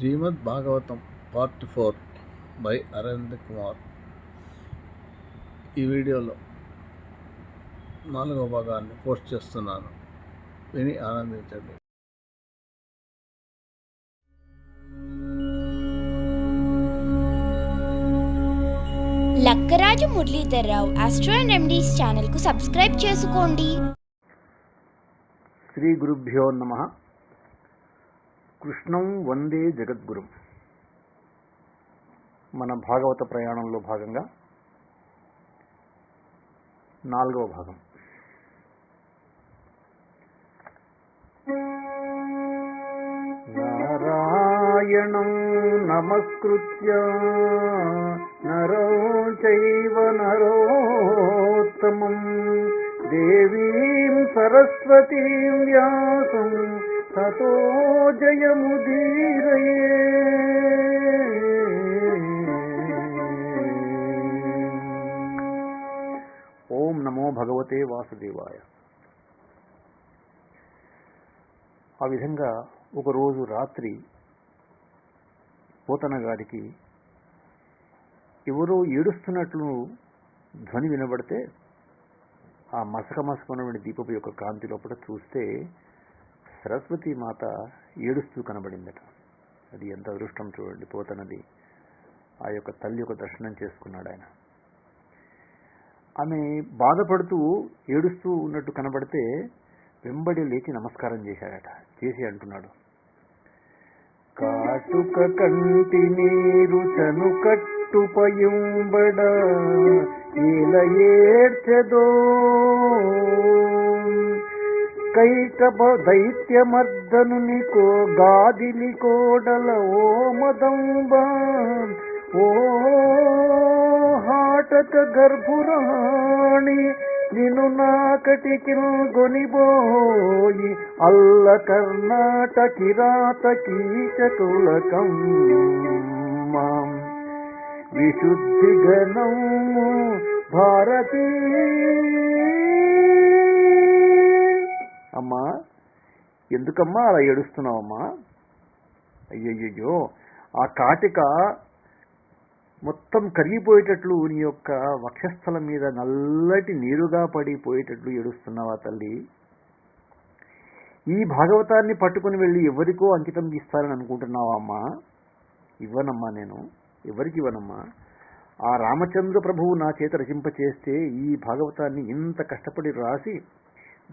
Srimad Bhagavatam part four by Aravind Kumar. ఈ వీడియోలో నాలుగవ భాగాన్ని పోస్ట్ చేస్తున్నాను. విని ఆనందించండి. Lakkaraju Muralidhar Rao astro and remedies ఛానల్కు సబ్స్క్రైబ్ చేసుకోండి. శ్రీ గురుభ్యో నమ. కృష్ణం వందే జగద్గురు. మన భాగవత ప్రయాణంలో భాగంగా నాలుగవ భాగం. నారాయణం నమస్కృత్య నరో చైవ నరోత్తమం. దేవీం సరస్వతీం వ్యాసం తతో జయముదీరయే ఓం నమో భగవతే వాసుదేవాయ. ఆ విధంగా ఒకరోజు రాత్రి పోతన గారికి ఎవరో ఏడుస్తున్నట్లు ధ్వని వినబడితే ఆ మసక మసకమైనటువంటి దీపపు యొక్క కాంతి లోపల చూస్తే సరస్వతి మాత ఏడుస్తూ కనబడిందట. అది ఎంత అదృష్టం చూడండి పోతనది. ఆ యొక్క తల్లి యొక్క దర్శనం చేసుకున్నాడు ఆయన. ఆమె బాధపడుతూ ఏడుస్తూ ఉన్నట్టు కనబడితే వెంబడి లేచి నమస్కారం చేశాడట. చేసి అంటున్నాడు కాటుక కంటి నీరు చను కట్టుపయుంబడ ఈల ఏడ్చెదో కైకబ దైత్యమర్దనునికో గాదిలి కోడల ఓ మదంబ ఓ హాటక గర్భురాణి నిను నాకటికి గొనిబోయి అల్ల కర్ణాట కిరాత కీచకులకం విశుద్ధి గణము భారతీ ఎందుకమ్మా అలా ఏడుస్తున్నావమ్మా? అయ్యయ్యో ఆ కాటిక మొత్తం కరిగిపోయేటట్లు నీ యొక్క వక్షస్థలం మీద నల్లటి నీరుగా పడిపోయేటట్లు ఏడుస్తున్నావా తల్లి? ఈ భాగవతాన్ని పట్టుకుని వెళ్ళి ఎవరికో అంకితం ఇస్తారని అనుకుంటున్నావా అమ్మా? ఇవ్వనమ్మా నేను. ఎవరికి ఇవ్వనమ్మా? ఆ రామచంద్ర ప్రభువు నా చేత రచింపచేస్తే ఈ భాగవతాన్ని ఇంత కష్టపడి రాసి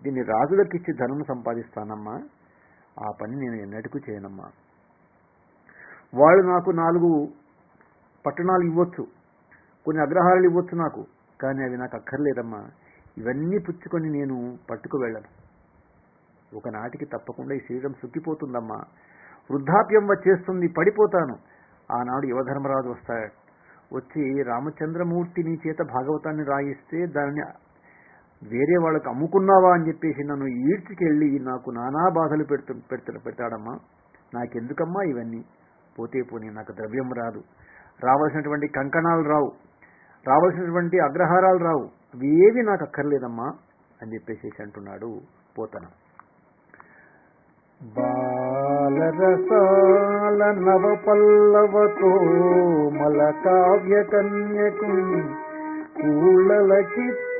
దీన్ని రాజులకిచ్చి ధనం సంపాదిస్తానమ్మా. ఆ పని నేను ఎన్నటికూ చేయనమ్మా. వాళ్ళు నాకు నాలుగు పట్టణాలు ఇవ్వచ్చు. కొన్ని అగ్రహారాలు ఇవ్వచ్చు నాకు కానీ అవి నాకు అక్కర్లేదమ్మా. ఇవన్నీ పుచ్చుకొని నేను పట్టుకు వెళ్ళను ఒకనాటికి తప్పకుండా ఈ శరీరం సుక్కిపోతుందమ్మా వృద్ధాప్యం వచ్చేస్తుంది పడిపోతాను. ఆనాడు యువధర్మరాజు వస్తాడు. వచ్చి రామచంద్రమూర్తి నీ చేత భాగవతాన్ని రాయిస్తే దానిని వేరే వాళ్ళకి అమ్ముకున్నావా అని చెప్పేసి నన్ను ఈడ్చుకెళ్ళి నాకు నానా బాధలు పెడుతు పెడుతు పెట్టాడమ్మా నాకెందుకమ్మా ఇవన్నీ? పోతే పోనీ నాకు ద్రవ్యం రాదు. రావాల్సినటువంటి కంకణాలు రావు. రావాల్సినటువంటి అగ్రహారాలు రావు. అవి ఏవి నాకు అక్కర్లేదమ్మా అని చెప్పేసి అంటున్నాడు పోతన. బాలరసాల నవ పల్లవతో మల కావ్య కన్యకు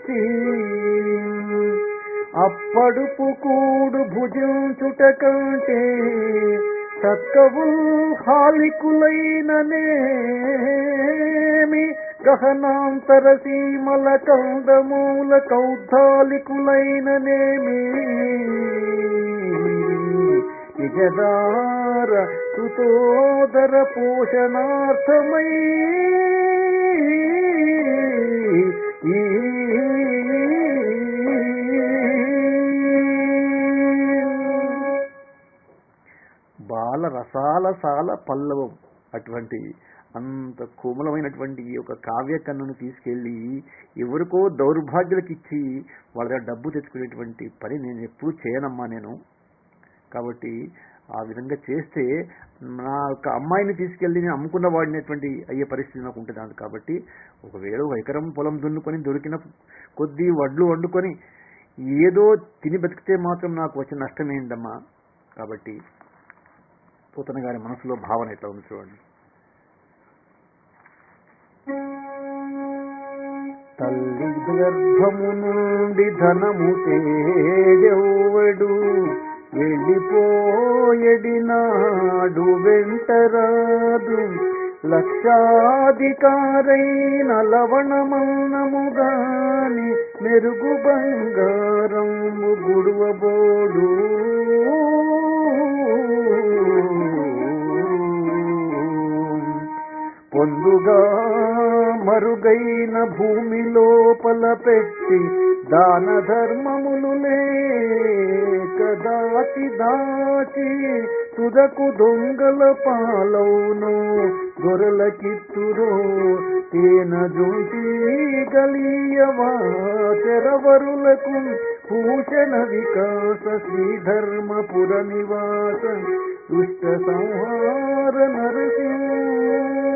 వచ్చి అప్పడుపు కూడు భుజించుట కంటే చక్కవు హాలికులైననేమి గహనాంతర సీమల కందమూల కౌద్ధాలికులైననేమి? నిజదార కృతోదర పోషణార్థమై బాల రసాల సాల పల్లవం అటువంటి అంత కోమలమైనటువంటి ఈ యొక్క కావ్య కన్నును తీసుకెళ్ళి ఎవరికో దౌర్భాగ్యులకు ఇచ్చి వాళ్ళ దగ్గర డబ్బు తెచ్చుకునేటువంటి పని నేను ఎప్పుడూ చేయనమ్మా నేను. కాబట్టి ఆ విధంగా చేస్తే నా యొక్క అమ్మాయిని తీసుకెళ్ళి నేను అమ్ముకున్న వాడినటువంటి అయ్యే పరిస్థితి నాకు ఉంటుంది కాబట్టి ఒకవేళ ఒక ఎకరం పొలం దున్నుకొని దొరికిన కొద్ది వడ్లు వండుకొని ఏదో తిని బతికితే మాత్రం నాకు వచ్చిన నష్టమేందమ్మా కాబట్టి పోతన గారి మనసులో భావన ఎట్లా ఉంది చూడండి. తల్లి గర్భము నుండి ధనము తేడెవ్వడు వెళ్ళిపోయడినాడు వెంటరాదు. లక్షాధికారైన లవణమన్నము గాని మెరుగు బంగారం గుడువబోడు. పొందుగా మరుగైన భూమి లోపల పెట్టి దాన ధర్మములు లేక దాచి దాచి తుదకు దొంగల పాలవును గొర్రెల కిత్తురో తేన జుంటి గలీయవా చెరవరులకు భూషణ వికాస శ్రీధర్మపుర నివాస దుష్ట సంహార నరసింహ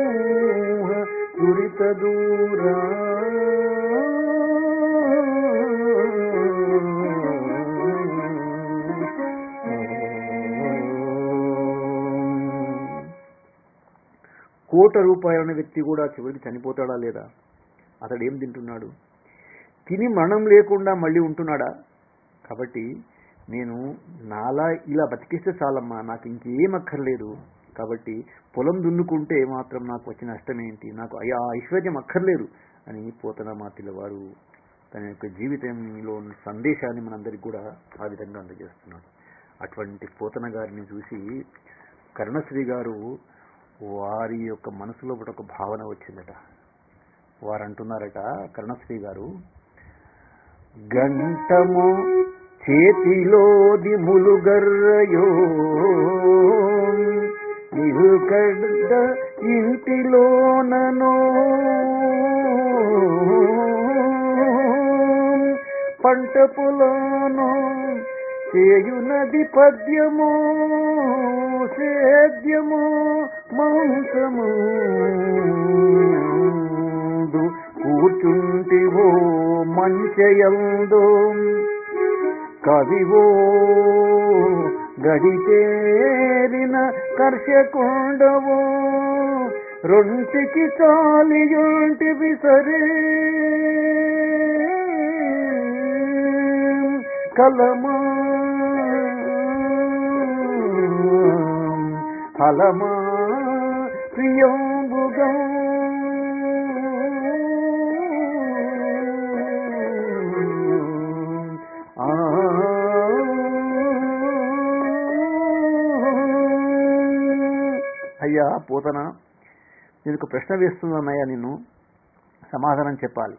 దురిత దూరా కోట రూపాయలైన వ్యక్తి కూడా చివరికి చనిపోతాడా లేదా? అతడు ఏం తింటున్నాడు? తిని మరణం లేకుండా మళ్ళీ ఉంటున్నాడా? కాబట్టి నేను నాలా ఇలా బతికిస్తే చాలమ్మా నాకు ఇంకేం అక్కర్లేదు. కాబట్టి పొలం దున్నుకుంటే మాత్రం నాకు వచ్చిన నష్టం ఏంటి? నాకు అయ్యా ఆ ఐశ్వర్యం అక్కర్లేదు అని పోతన మాతిల వారు తన యొక్క జీవితంలో ఉన్న సందేశాన్ని మనందరికి కూడా ఆ విధంగా అందజేస్తున్నాడు. అటువంటి పోతన గారిని చూసి కర్ణశ్రీ గారు వారి యొక్క మనసులో ఒక భావన వచ్చిందట. వారు అంటున్నారట కర్ణశ్రీ గారు గంటము చేతిలో దిములు గర్రయో ములుగర్రయో కడ్డ ఇంటిలోనను. పంట పొలానో చేయునది పద్యము సేద్యము మాంసము. కూర్చుంటివో మంచయందో కవివో గడిచేరిన కర్షకొండవో. రొంటికి చాలియుంటివి సరే కలమా. ఫలమా. ప్రియంబుగా పోతనా? పోతనా నేను ఒక ప్రశ్న వేస్తున్నానయ్యా నిన్ను. సమాధానం చెప్పాలి.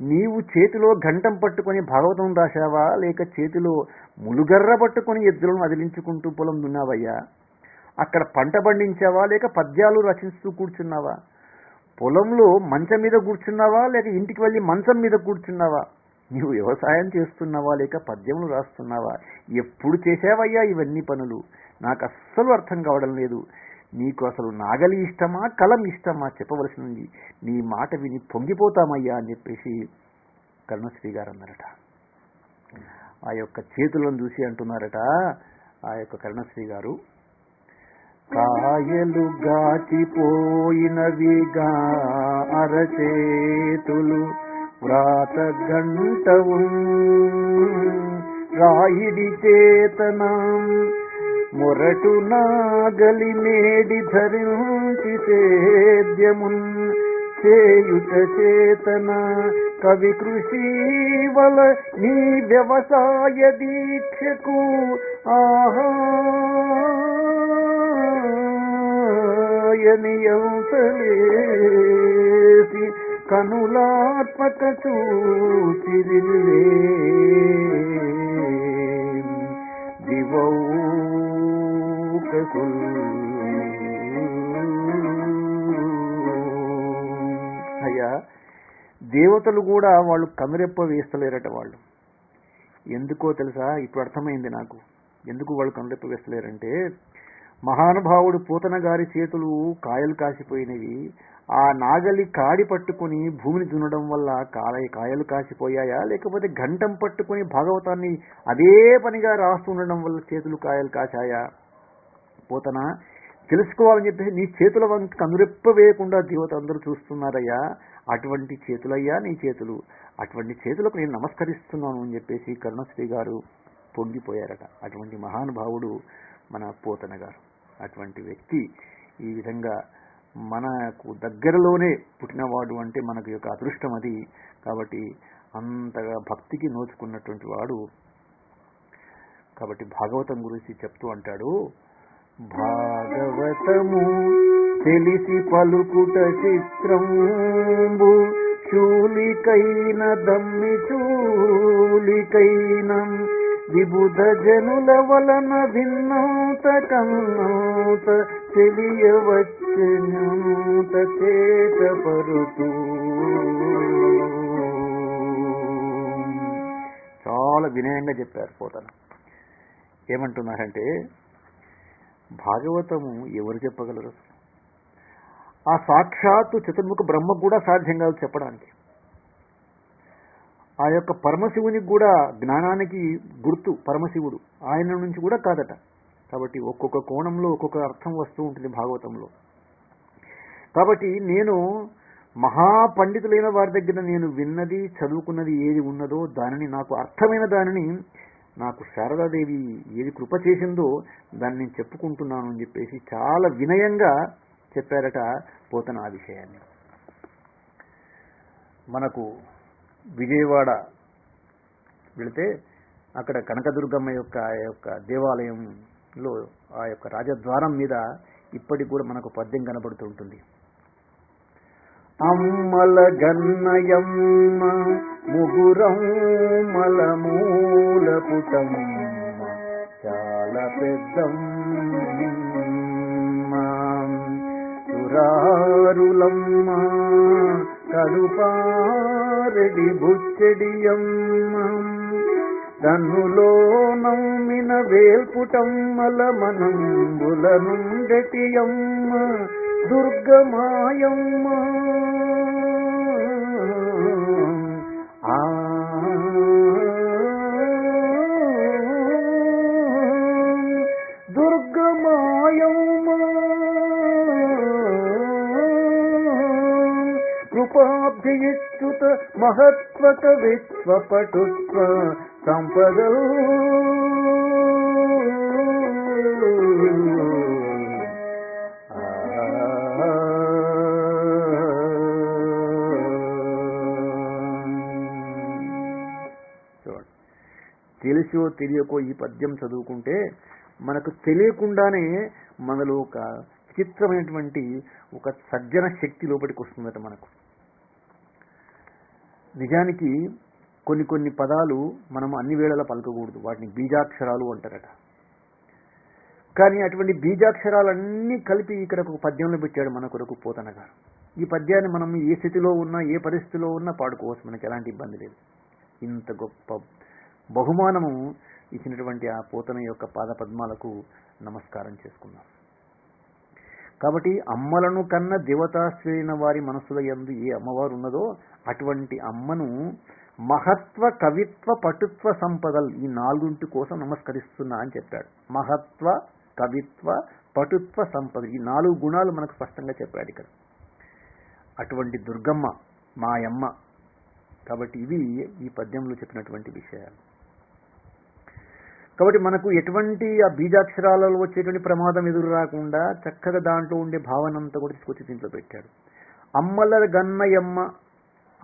నీవు చేతిలో ఘంటం పట్టుకొని భాగవతం రాశావా? లేక చేతిలో ములుగర్ర పట్టుకొని ఎద్దులను అదిలించుకుంటూ పొలం దున్నావయ్యా? అక్కడ పంట పండించావా? లేక పద్యాలు రచిస్తూ కూర్చున్నావా? పొలంలో మంచం మీద కూర్చున్నావా? లేక ఇంటికి వెళ్ళి మంచం మీద కూర్చున్నావా? నీవు వ్యవసాయం చేస్తున్నావా? లేక పద్యములు రాస్తున్నావా? ఎప్పుడు చేసావయ్యా ఇవన్నీ పనులు? నాకు అస్సలు అర్థం కావడం లేదు. నీకు అసలు నాగలి ఇష్టమా కలం ఇష్టమా చెప్పవలసింది నీ మాట విని పొంగిపోతామయ్యా అని చెప్పేసి కరుణశ్రీ గారు అన్నారట. ఆ యొక్క చేతులను చూసి అంటున్నారట ఆ యొక్క కరుణశ్రీ గారు. కాయలు గాచిపోయినవిగా అరచేతులు వ్రాత గంటవు రాయిడి చేతనం మొరటు నాగలి మేడి ధరించి సేద్యమున్ చేయుట చేతన. కవి కృషి వల నీ వ్యవసాయ దీక్షకు ఆహాయనియంతలేసి కనులాత్మక చూచిరిల్లే అయ్యా దేవతలు కూడా వాళ్ళు కనురెప్ప వేస్తలేరట వాళ్ళు. ఎందుకో తెలుసా? ఇప్పుడు అర్థమైంది నాకు. ఎందుకు వాళ్ళు కనురెప్ప వేస్తలేరంటే మహానుభావుడు పూతన గారి చేతులు కాయలు కాసిపోయినవి ఆ నాగలి కాడి పట్టుకుని భూమిని దున్నడం వల్ల కాలయ కాయలు కాసిపోయాయా? లేకపోతే గంటం పట్టుకుని భాగవతాన్ని అదే పనిగా రాస్తుండడం వల్ల చేతులు కాయలు కాచాయా పోతన తెలుసుకోవాలని చెప్పేసి నీ చేతుల వంక కనురెప్ప వేయకుండా దేవత అందరూ చూస్తున్నారయ్యా. అటువంటి చేతులయ్యా నీ చేతులు. అటువంటి చేతులకు నేను నమస్కరిస్తున్నాను అని చెప్పేసి కరుణశ్రీ గారు పొంగిపోయారట. అటువంటి మహానుభావుడు మన పోతన గారు. అటువంటి వ్యక్తి ఈ విధంగా మనకు దగ్గరలోనే పుట్టినవాడు అంటే మనకు యొక్క అదృష్టం అది. కాబట్టి అంతగా భక్తికి నోచుకున్నటువంటి వాడు. కాబట్టి భాగవతం గురించి చెప్తూ అంటాడు. భాగవతము తెలిసి పలుకుట చిత్రంబు చూలికైన దమ్మి చూలికైన విబుధ జనుల వలన భిన్నత కన్నత తెలియవచ్చు చేత చాలా వినయంగా చెప్పారు పోతన. ఏమంటున్నారంటే భాగవతము ఎవరు చెప్పగలరు? ఆ సాక్షాత్తు చతుర్ముఖ బ్రహ్మ కూడా సాధ్యం కాదు చెప్పడానికి. ఆ యొక్క పరమశివునికి కూడా జ్ఞానానికి గుర్తు పరమశివుడు. ఆయన నుంచి కూడా కాదట. కాబట్టి ఒక్కొక్క కోణంలో ఒక్కొక్క అర్థం వస్తూ ఉంటుంది భాగవతంలో. కాబట్టి నేను మహాపండితులైన వారి దగ్గర నేను విన్నది చదువుకున్నది ఏది ఉన్నదో దానిని నాకు అర్థమైన దానిని నాకు శారదాదేవి ఏది కృప చేసిందో దాన్ని నేను చెప్పుకుంటున్నాను అని చెప్పేసి చాలా వినయంగా చెప్పారట పోతన ఆ విషయాన్ని. మనకు విజయవాడ వెళితే అక్కడ కనకదుర్గమ్మ యొక్క ఆ యొక్క దేవాలయంలో ఆ యొక్క రాజద్వారం మీద ఇప్పటికి కూడా మనకు పద్యం కనబడుతుంటుంది అమ్మల గన్నయమ్మ ముగురం మలమూల పుటమ్మ చాలా పెద్దమ్మ తురారులమ్మ కడుపారెడి బుచ్చెడియమ్మ తన్నులో నమ్మిన వేల్పుటమ్మల మనంబుల నుండెటియమ్మ దుర్గమాయమ్మ. కృపాభ్యయుచ్యుత మహత్వక విశ్వపటుత్వ సంపద. చూడండి. తెలిసో తెలియకో ఈ పద్యం చదువుకుంటే మనకు తెలియకుండానే మనలో ఒక విచిత్రమైనటువంటి ఒక సజ్జన శక్తి లోపలికి వస్తుందట మనకు. నిజానికి కొన్ని కొన్ని పదాలు మనం అన్ని వేళలా పలకకూడదు. వాటిని బీజాక్షరాలు అంటారట. కానీ అటువంటి బీజాక్షరాలన్నీ కలిపి ఇక్కడ ఒక పద్యంలో పెట్టాడు మన కొరకు పోతన గారు. ఈ పద్యాన్ని మనం ఏ స్థితిలో ఉన్నా ఏ పరిస్థితిలో ఉన్నా పాడుకోవచ్చు. మనకి ఎలాంటి ఇబ్బంది లేదు. ఇంత గొప్ప బహుమానము ఇచ్చినటువంటి ఆ పోతన యొక్క పాద పద్మాలకు నమస్కారం చేసుకున్నాం కాబట్టి అమ్మలను కన్న దేవతాశ్రైన వారి మనసుల ఎందు ఏ అమ్మవారు ఉన్నదో అటువంటి అమ్మను మహత్వ కవిత్వ పటుత్వ సంపదలు ఈ నాలుగుంటి కోసం నమస్కరిస్తున్నా అని చెప్పాడు. మహత్వ కవిత్వ పటుత్వ సంపద ఈ నాలుగు గుణాలు మనకు స్పష్టంగా చెప్పాడు ఇక్కడ. అటువంటి దుర్గమ్మ మాయమ్మ కాబట్టి ఇవి ఈ పద్యంలో చెప్పినటువంటి విషయాలు. కాబట్టి మనకు ఎటువంటి ఆ బీజాక్షరాలలో వచ్చేటువంటి ప్రమాదం ఎదురు రాకుండా చక్కగా దాంట్లో ఉండే భావనంతా కూడా తీసుకొచ్చి దీంట్లో పెట్టాడు. అమ్మల గన్నయమ్మ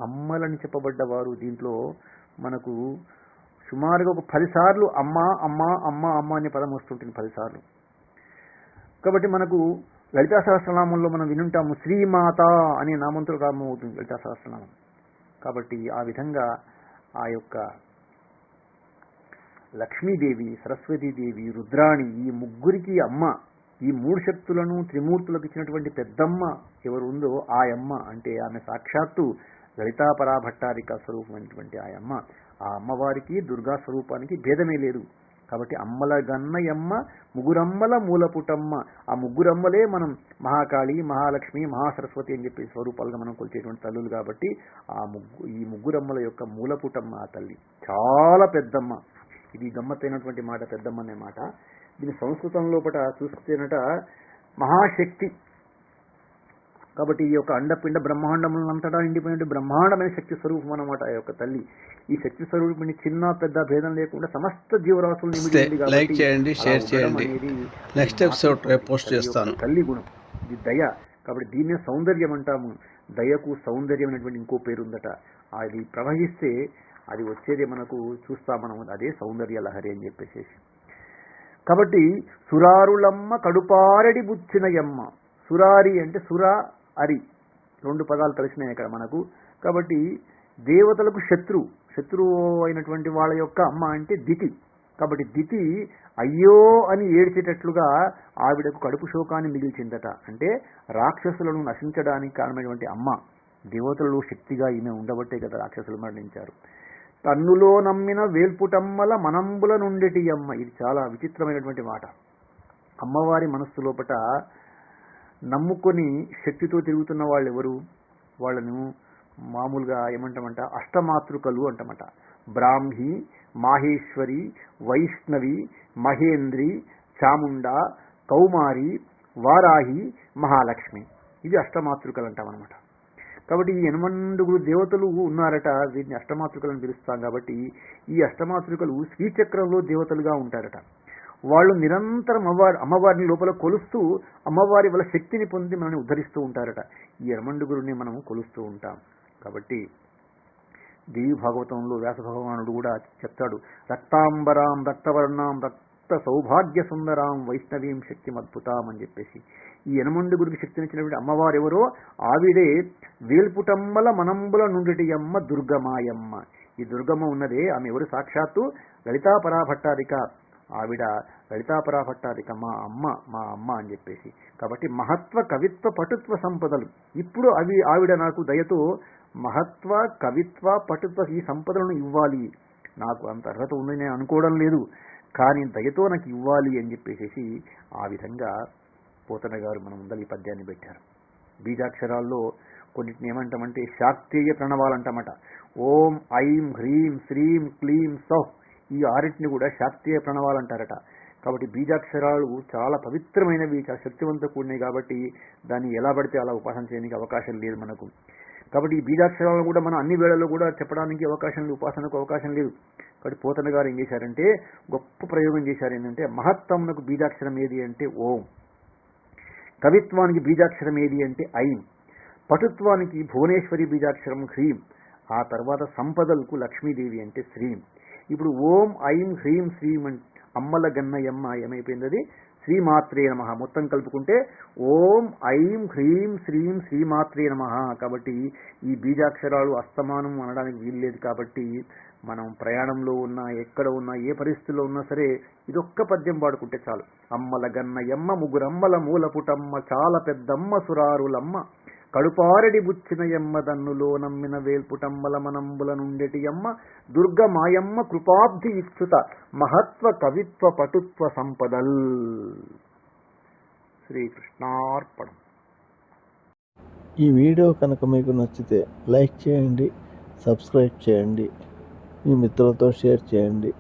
అమ్మలని చెప్పబడ్డవారు. దీంట్లో మనకు సుమారుగా ఒక పదిసార్లు అమ్మ అమ్మ అమ్మ అమ్మ అనే పదం వస్తుంటుంది పదిసార్లు. కాబట్టి మనకు లలితా సహస్రనామంలో మనం వినుంటాము శ్రీమాత అనే నామంతో రామం అవుతుంది లలితా సహస్రనామం. కాబట్టి ఆ విధంగా ఆ యొక్క లక్ష్మీదేవి సరస్వతీదేవి రుద్రాణి ఈ ముగ్గురికి అమ్మ ఈ మూడు శక్తులను త్రిమూర్తులకు ఇచ్చినటువంటి పెద్దమ్మ ఎవరు ఉందో ఆ అమ్మ అంటే ఆమె సాక్షాత్తు లలితాపరా భట్టారిక స్వరూపమైనటువంటి ఆ అమ్మ ఆ అమ్మవారికి దుర్గా స్వరూపానికి భేదమే లేదు. కాబట్టి అమ్మల గన్నయమ్మ ముగ్గురమ్మల మూలపుటమ్మ ఆ ముగ్గురమ్మలే మనం మహాకాళి మహాలక్ష్మి మహాసరస్వతి అని చెప్పి స్వరూపాలుగా మనం కొలిచేటువంటి తల్లులు కాబట్టి ఆ ముగ్గు ఈ ముగ్గురమ్మల యొక్క మూలపుటమ్మ ఆ తల్లి. చాలా పెద్దమ్మ. ఇది గమ్మత్తైనటువంటి మాట పెద్దమ్మ అనే మాట. దీని సంస్కృతం లోపల చూస్తేనట మహాశక్తి. కాబట్టి ఈ యొక్క అండపిండ బ్రహ్మాండములంతటా నిండిపోయిన బ్రహ్మాండమైన శక్తి స్వరూపం అన్నమాట ఆ యొక్క తల్లి. ఈ శక్తి స్వరూపిణి చిన్న పెద్ద భేదం లేకుండా సమస్త జీవరాశులు లైక్ చేయండి షేర్ చేయండి. నెక్స్ట్ ఎపిసోడ్ పోస్ట్ చేస్తాను. తల్లి గుణం. ఇది దయ. కాబట్టి దీన్నే సౌందర్యం అంటాము. దయకు సౌందర్యం అనేటువంటి ఇంకో పేరు ఉందట అది ప్రవహిస్తే అది వచ్చేది మనకు చూస్తాం మనం అదే సౌందర్య లహరి అని చెప్పేసి కాబట్టి సురారులమ్మ కడుపారడి బుచ్చినయమ్మ. సురారి అంటే సుర అరి. రెండు పదాలు కలిసినాయి ఇక్కడ మనకు. కాబట్టి దేవతలకు శత్రు. శత్రువు అయినటువంటి వాళ్ళ యొక్క అమ్మ అంటే దితి. కాబట్టి దితి అయ్యో అని ఏడ్చేటట్లుగా ఆవిడకు కడుపు శోకాన్ని మిగిల్చిందట. అంటే రాక్షసులను నశించడానికి కారణమైనటువంటి అమ్మ. దేవతలలో శక్తిగా ఈమె ఉండబట్టే కదా రాక్షసులు మరణించారు. తన్నులో నమ్మిన వేల్పుటమ్మల మనంబుల నుండిటి అమ్మ. ఇది చాలా విచిత్రమైనటువంటి మాట. అమ్మవారి మనస్సు లోపట నమ్ముకొని శక్తితో తిరుగుతున్న వాళ్ళు ఎవరు వాళ్ళను మామూలుగా ఏమంటామంట? అష్టమాతృకలు అంటామట. బ్రాహ్మి మాహేశ్వరి వైష్ణవి మహేంద్రి చాముండ కౌమారి వారాహి మహాలక్ష్మి. ఇవి అష్టమాతృకలు అంటామన్నమాట కాబట్టి ఈ ఎనమండుగురు దేవతలు ఉన్నారట వీటిని అష్టమాతృకలను పిలుస్తాం కాబట్టి ఈ అష్టమాతృకలు శ్రీచక్రంలో దేవతలుగా ఉంటారట. వాళ్ళు నిరంతరం అమ్మవారి అమ్మవారిని లోపల కొలుస్తూ అమ్మవారి వల్ల శక్తిని పొంది మనల్ని ఉద్ధరిస్తూ ఉంటారట. ఈ ఎనమండుగురుని మనం కొలుస్తూ ఉంటాం. కాబట్టి దేవి భాగవతంలో వ్యాస భగవానుడు కూడా చెప్తాడు రక్తాంబరాం రక్తవర్ణాం రక్త సౌభాగ్య సుందరాం వైష్ణవీం శక్తిమద్భుతాం అని చెప్పేసి. ఈ ఎనమండుగురికి శక్తినిచ్చినటువంటి అమ్మవారు ఎవరో? ఆవిడే వేల్పుటమ్మల మనంబుల నుండి అమ్మ దుర్గమాయమ్మ. ఈ దుర్గమ్మ ఉన్నదే ఆమె ఎవరు? సాక్షాత్తు లలితా పరాభట్టారిక ఆవిడ లలితాపరా భట్టారిక మా అమ్మ మా అమ్మ అని చెప్పేసి. కాబట్టి మహత్వ కవిత్వ పటుత్వ సంపదలు. ఇప్పుడు అవి ఆవిడ నాకు దయతో మహత్వ కవిత్వ పటుత్వ ఈ సంపదలను ఇవ్వాలి. నాకు అంత అర్హత ఉందని నేను అనుకోవడం లేదు. కానీ దయతో నాకు ఇవ్వాలి అని చెప్పేసి ఆ విధంగా పోతన గారు మన ముందర ఈ పద్యాన్ని పెట్టారు. బీజాక్షరాల్లో కొన్నిటిని ఏమంటామంటే శాస్త్రీయ ప్రణవాలంటామట. ఓం ఐం హ్రీం శ్రీం క్లీం సౌ ఈ ఆరింటిని కూడా శాస్త్రీయ ప్రణవాలంటారట. కాబట్టి బీజాక్షరాలు చాలా పవిత్రమైనవి చాలా శక్తివంతం కూడినవి కాబట్టి దాన్ని ఎలా పడితే అలా ఉపాసన చేయడానికి అవకాశం లేదు మనకు. కాబట్టి ఈ బీజాక్షరాలను కూడా మనం అన్ని వేళల్లో కూడా చెప్పడానికి అవకాశం లేదు ఉపాసనకు అవకాశం లేదు. కాబట్టి పోతన గారు ఏం చేశారంటే గొప్ప ప్రయోగం చేశారు ఏంటంటే మహత్తమునకు బీజాక్షరం ఏది అంటే ఓం. కవిత్వానికి బీజాక్షరం ఏది అంటే ఐం. పటుత్వానికి భువనేశ్వరి బీజాక్షరం హ్రీం. ఆ తర్వాత సంపదలకు లక్ష్మీదేవి అంటే శ్రీం. ఇప్పుడు ఓం ఐం హ్రీం శ్రీం అమ్మల గన్నయమ్మ ఏమైపోయింది అది? శ్రీమాత్రే నమ. మొత్తం కలుపుకుంటే ఓం ఐం హ్రీం శ్రీం శ్రీమాత్రే నమ. కాబట్టి ఈ బీజాక్షరాలు అస్తమానం అనడానికి వీల్లేదు కాబట్టి మనం ప్రయాణంలో ఉన్నా ఎక్కడ ఉన్నా ఏ పరిస్థితిలో ఉన్నా సరే ఇదొక్క పద్యం పాడుకుంటే చాలు. అమ్మల గన్నయమ్మ ముగ్గురమ్మల మూలపుటమ్మ చాలా పెద్దమ్మ సురారులమ్మ. కడుపారడి బుచ్చిన ఎమ్మ దన్నులో నమ్మిన వేల్పుటమ్మల మనంబుల నుండెటి అమ్మ దుర్గ మాయమ్మ కృపాబ్ధి ఇచ్చుత మహత్వ కవిత్వ పటుత్వ సంపదల్. శ్రీకృష్ణార్పణం. ఈ వీడియో కనుక మీకు నచ్చితే లైక్ చేయండి సబ్స్క్రైబ్ చేయండి మీ మిత్రులతో షేర్ చేయండి.